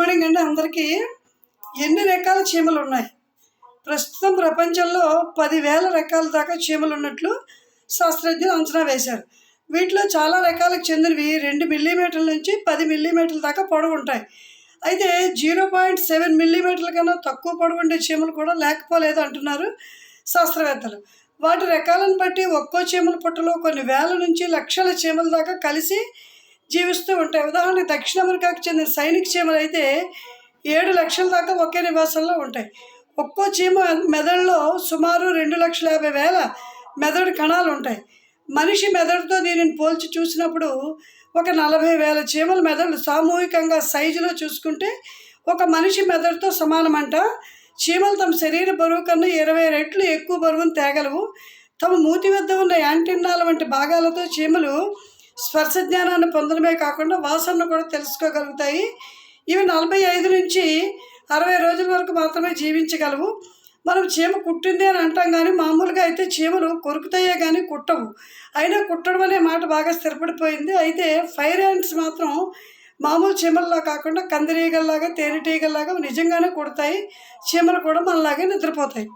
Morning అండి అందరికీ ఎన్ని రకాల చీమలు ఉన్నాయి? ప్రస్తుతం ప్రపంచంలో పదివేల రకాల దాకా చీమలు ఉన్నట్లు శాస్త్రజ్ఞులు అంచనా వేశారు. వీటిలో చాలా రకాలకు చెందినవి రెండు మిల్లీమీటర్ల నుంచి పది మిల్లీమీటర్ల దాకా పొడవు ఉంటాయి. అయితే జీరో పాయింట్ సెవెన్ మిల్లీమీటర్ల కన్నా తక్కువ పొడవు ఉండే చీమలు కూడా లేకపోలేదు అంటున్నారు శాస్త్రవేత్తలు. వాటి రకాలను బట్టి ఒక్కో చీమల పుట్టలో కొన్ని వేల నుంచి లక్షల చీమల దాకా కలిసి జీవిస్తూ ఉంటాయి. ఉదాహరణకు దక్షిణ అమెరికాకు చెందిన సైనిక చీమలు అయితే ఏడు లక్షల దాకా ఒకే నివాసంలో ఉంటాయి. ఒక్కో చీమ మెదడులో సుమారు రెండు లక్షల యాభై వేల మెదడు కణాలు ఉంటాయి. మనిషి మెదడుతో దీనిని పోల్చి చూసినప్పుడు ఒక నలభై వేల చీమల మెదడు సామూహికంగా సైజులో చూసుకుంటే ఒక మనిషి మెదడుతో సమానమంట. చీమలు తమ శరీర బరువు కన్నా ఇరవై రెట్లు ఎక్కువ బరువును తేగలవు. తమ మూతి వద్ద ఉన్న యాంటిన్నాల వంటి భాగాలతో చీమలు స్పర్శ జ్ఞానాన్ని పొందడమే కాకుండా వాసనను కూడా తెలుసుకోగలుగుతాయి. ఇవి నలభై ఐదు నుంచి అరవై రోజుల వరకు మాత్రమే జీవించగలవు. మనం చీమ కుట్టింది అని అంటాం కానీ మామూలుగా అయితే చీమలు కొరుకుతాయే కానీ కుట్టవు. అయినా కుట్టడం అనే మాట బాగా స్థిరపడిపోయింది. అయితే ఫైర్ హ్యాండ్స్ మాత్రం మామూలు చీమల్లా కాకుండా కందిరీగల్లాగా తేనెటీగల్లాగా నిజంగానే కుడతాయి. చీమలు కూడా మనలాగే నిద్రపోతాయి.